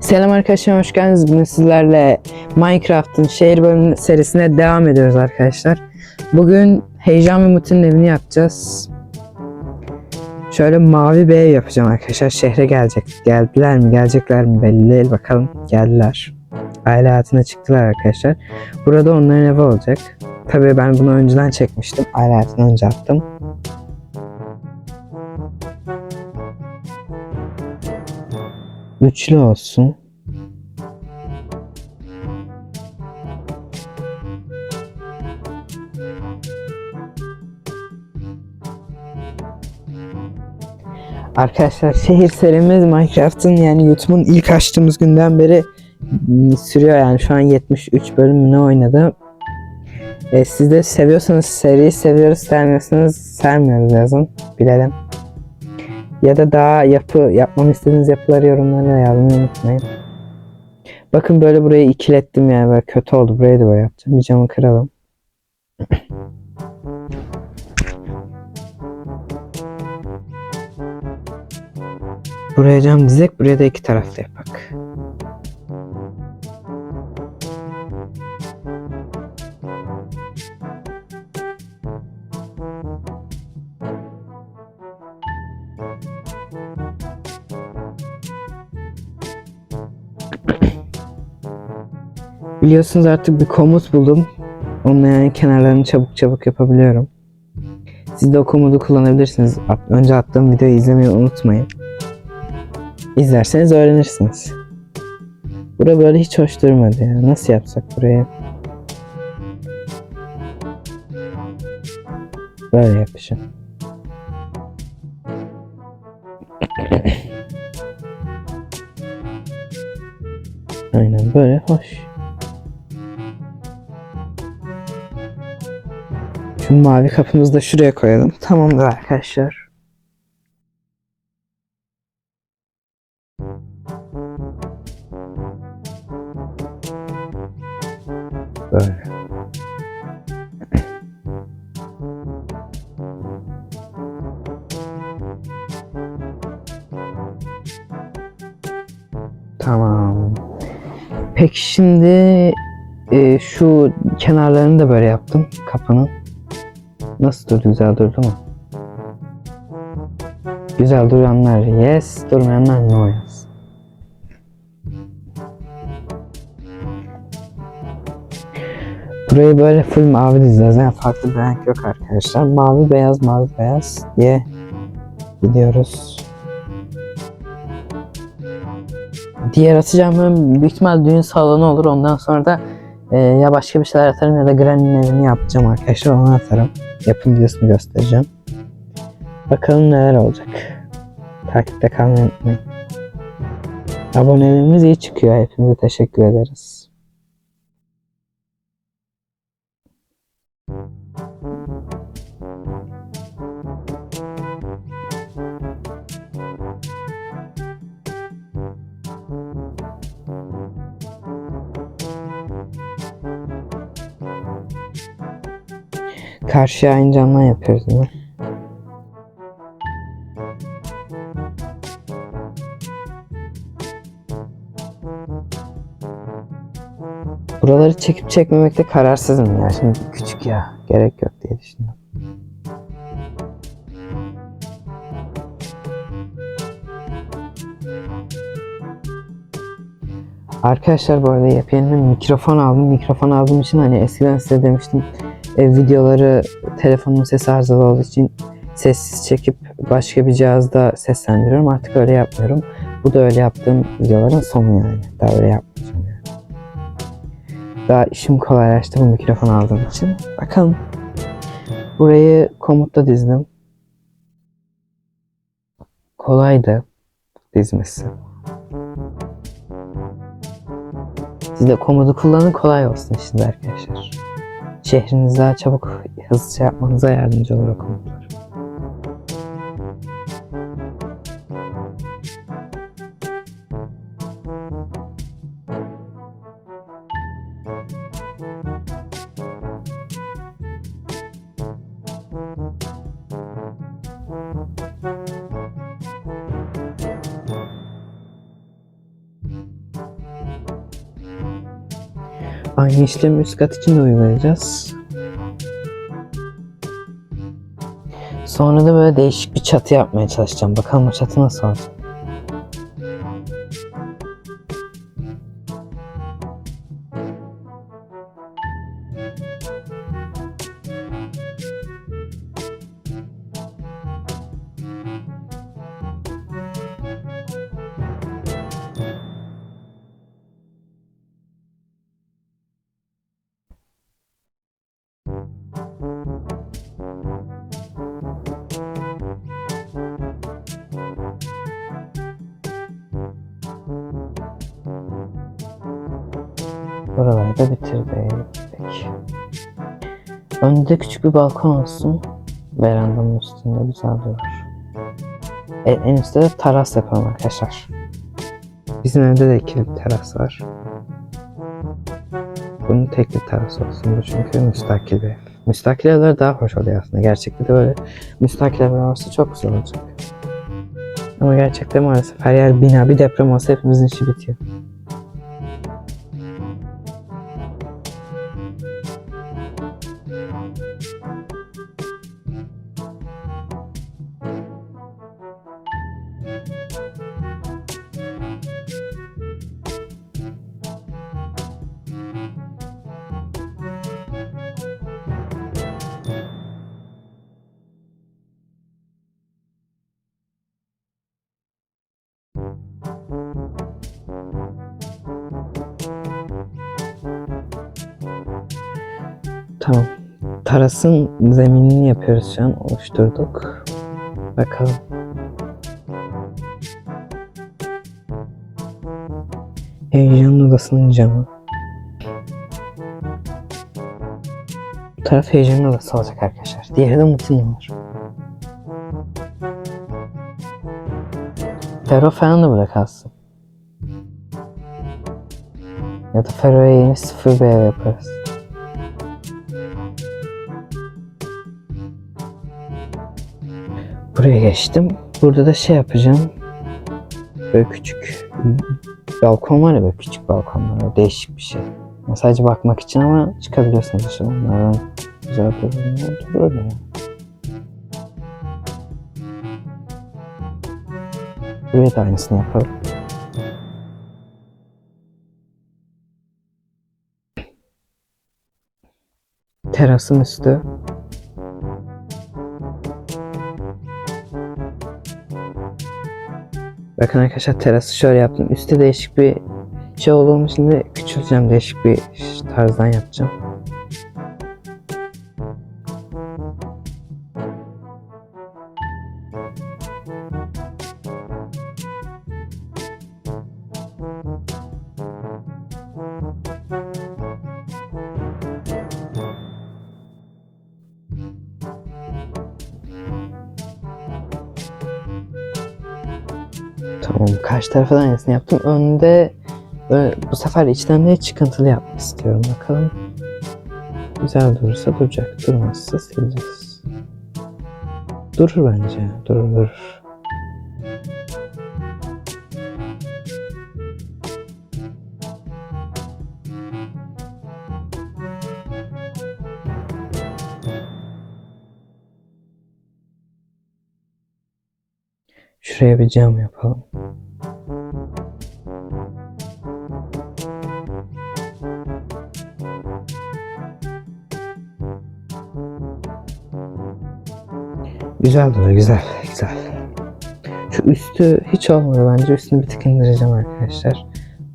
Selam arkadaşlar hoş geldiniz. Bugün sizlerle Minecraft'ın şehir bölümü serisine devam ediyoruz arkadaşlar. Bugün Heyecan ve Muti'nin evini yapacağız. Şöyle mavi ev yapacağım arkadaşlar. Şehre gelecek. Geldiler mi? Gelecekler mi? Belli değil. Bakalım. Geldiler. Aile hayatına çıktılar arkadaşlar. Burada onların evi olacak. Tabii ben bunu önceden çekmiştim. Aile hayatını önce attım. Üçlü olsun. Arkadaşlar şehir serimiz Minecraft'ın yani YouTube'un ilk açtığımız günden beri mm, sürüyor yani şu an 73 bölüm ne oynadı. E, siz de seviyorsanız seriyi seviyoruz sevmiyorsanız sevmiyoruz yazın bilelim. Ya da daha yapı yapmamı istediğiniz yapıları yorumlara yazmayı unutmayın. Bakın böyle burayı ikilettim yani böyle kötü oldu. Burayı da böyle yapacağım. Bir camı kıralım. Buraya cam dizek, buraya da iki taraflı yapak. Biliyorsunuz artık bir komut buldum. Onunla yani kenarlarını çabuk çabuk yapabiliyorum. Siz de o komutu kullanabilirsiniz. Önce attığım videoyu izlemeyi unutmayın. İzlerseniz öğrenirsiniz. Bura böyle hiç hoş durmadı ya. Nasıl yapsak burayı? Böyle yapacağım. Aynen böyle hoş. Şu mavi kapımızı da şuraya koyalım. Tamamdır arkadaşlar. Böyle. Tamam. Peki şimdi e, şu kenarlarını da böyle yaptım kapının. Nasıl durdu? Güzel durdu mu? Güzel duranlar yes, durmayanlar no yes. Burayı böyle full mavi dizeceğiz. Yani farklı bir renk yok arkadaşlar. Mavi beyaz mavi beyaz diye gidiyoruz. Diğer atacağım büyük ihtimal düğün salonu olur. Ondan sonra da e, ya başka bir şeyler atarım ya da Granny'nin evini yapacağım arkadaşlar. Onu atarım. Videosunu göstereceğim. Bakalım neler olacak. Takipte kalmayı unutmayın. Abonelerimiz iyi çıkıyor. Hepinize teşekkür ederiz. Karşıya aynı yapıyoruz değil mi? Buraları çekip çekmemekte kararsızım ya. Şimdi küçük ya. Gerek yok diye düşündüm. Arkadaşlar bu arada yepyeni mikrofon aldım. Mikrofon aldığım için hani eskiden size demiştim e, videoları telefonumun sesi arızalı olduğu için sessiz çekip başka bir cihazda seslendiriyorum. Artık öyle yapmıyorum. Bu da öyle yaptığım videoların sonu yani. Daha öyle yapmayacağım yani. Daha işim kolaylaştı bu mikrofon aldığım için. Bakalım. Burayı komutla dizdim. Kolaydı dizmesi. Siz de komodu kullanın kolay olsun şimdi arkadaşlar. Şehrinizi daha çabuk hızlıca yapmanıza yardımcı olur. o Aynı işlemi üst kat için de uygulayacağız. Sonra da böyle değişik bir çatı yapmaya çalışacağım. Bakalım o çatı nasıl olacak. Buraları da bitirdik. Önde küçük bir balkon olsun. Verandanın üstünde güzel durur. E, en üstte de teras yapalım arkadaşlar. Bizim evde de ikili teras var. Bunun tek bir teras olsun bu çünkü müstakil bir. Müstakil evler daha hoş oluyor aslında. Gerçekte de böyle müstakil evler olsa çok güzel olacak. Ama gerçekte maalesef her yer bina. Bir deprem olsa hepimizin işi bitiyor. Tamam. Terasın zeminini yapıyoruz şu an. Oluşturduk. Bakalım. Heyecanın odasının camı. Bu taraf heyecanın odası olacak arkadaşlar. Diğeri de Umut'un olur. Fero falan da burada kalsın. Ya da Fero'ya yeni sıfır bir ev yaparız. Buraya geçtim. Burada da şey yapacağım. Böyle küçük balkon var ya böyle küçük balkonlar. Böyle değişik bir şey. Yani sadece bakmak için ama çıkabiliyorsunuz dışarı. Onlardan güzel durur. Durur ya. Buraya da aynısını yapalım. Terasın üstü. Bakın arkadaşlar terası şöyle yaptım. Üstte değişik bir şey olduğunu şimdi küçülteceğim. Değişik bir tarzdan yapacağım. Tamam karşı tarafa da aynısını yaptım. Önde bu sefer içten de çıkıntılı yapmak istiyorum. Bakalım. Güzel durursa duracak. Durmazsa sileceğiz. Durur bence. Durur durur. Şuraya bir cam yapalım. Güzel duruyor, güzel, güzel. Şu üstü hiç olmadı bence. Üstünü bir tık indireceğim arkadaşlar.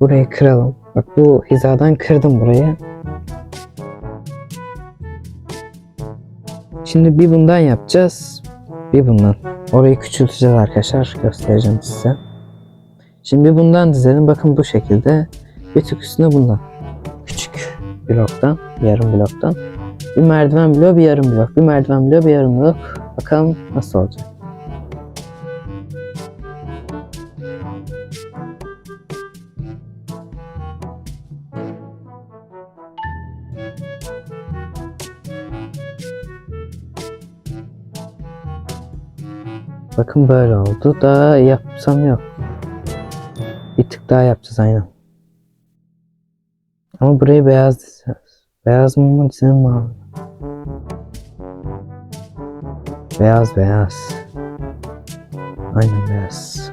Burayı kıralım. Bak bu hizadan kırdım burayı. Şimdi bir bundan yapacağız. Bir bundan. Orayı küçülteceğiz arkadaşlar. Göstereceğim size. Şimdi bundan dizelim. Bakın bu şekilde. Bir tık üstüne bundan. Küçük bloktan. Yarım bloktan. Bir merdiven bloğu, bir yarım blok. Bir merdiven bloğu, bir yarım blok. Bakalım nasıl olacak. Bakın böyle oldu. Daha yapsam yok. Bir tık daha yapacağız aynen. Ama burayı beyaz dizeceğiz. Beyaz mı mı mavi? mi? Beyaz beyaz. Aynen beyaz.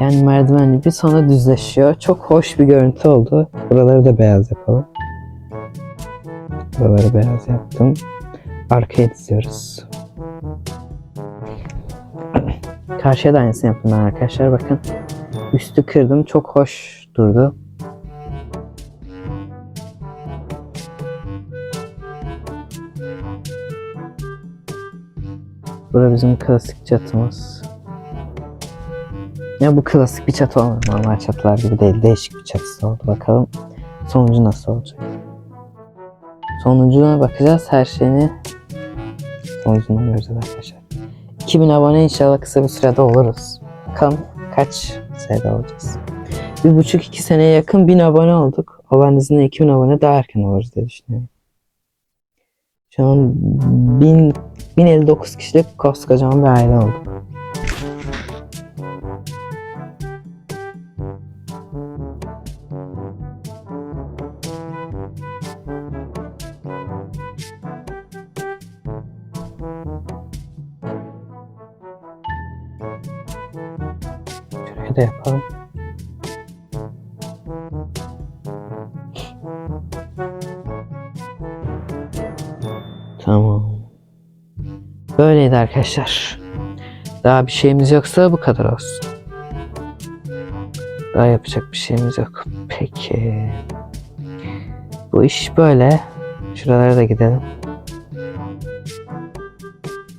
Yani merdivenli bir sonra düzleşiyor. Çok hoş bir görüntü oldu. Buraları da beyaz yapalım. Buraları beyaz yaptım. Arkaya diziyoruz. Karşıya da aynısını yaptım ben arkadaşlar. Bakın. Üstü kırdım. Çok hoş durdu. Burası bizim klasik çatımız. Ya bu klasik bir çatı olmadı. Normal çatılar gibi değil. Değişik bir çatısı oldu. Bakalım sonucu nasıl olacak. Sonucuna bakacağız. Her şeyini sonucundan göreceğiz arkadaşlar. 2000 abone inşallah kısa bir sürede oluruz. Bakalım kaç sayıda olacağız. Bir buçuk iki seneye yakın 1000 abone olduk. Allah'ın izniyle 2000 abone daha erken oluruz diye düşünüyorum. Şu an 1000, 1059 kişilik koskocaman bir aile olduk. Da yapalım. Tamam. Böyleydi arkadaşlar. Daha bir şeyimiz yoksa bu kadar olsun. Daha yapacak bir şeyimiz yok. Peki. Bu iş böyle. Şuralara da gidelim.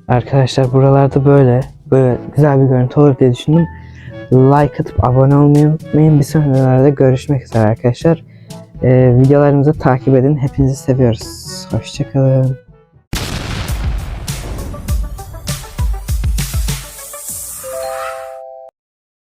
Arkadaşlar buralarda böyle böyle güzel bir görüntü olur diye düşündüm. Like atıp abone olmayı unutmayın. Bir sonralarda görüşmek üzere arkadaşlar. Ee, videolarımızı takip edin. Hepinizi seviyoruz. Hoşçakalın.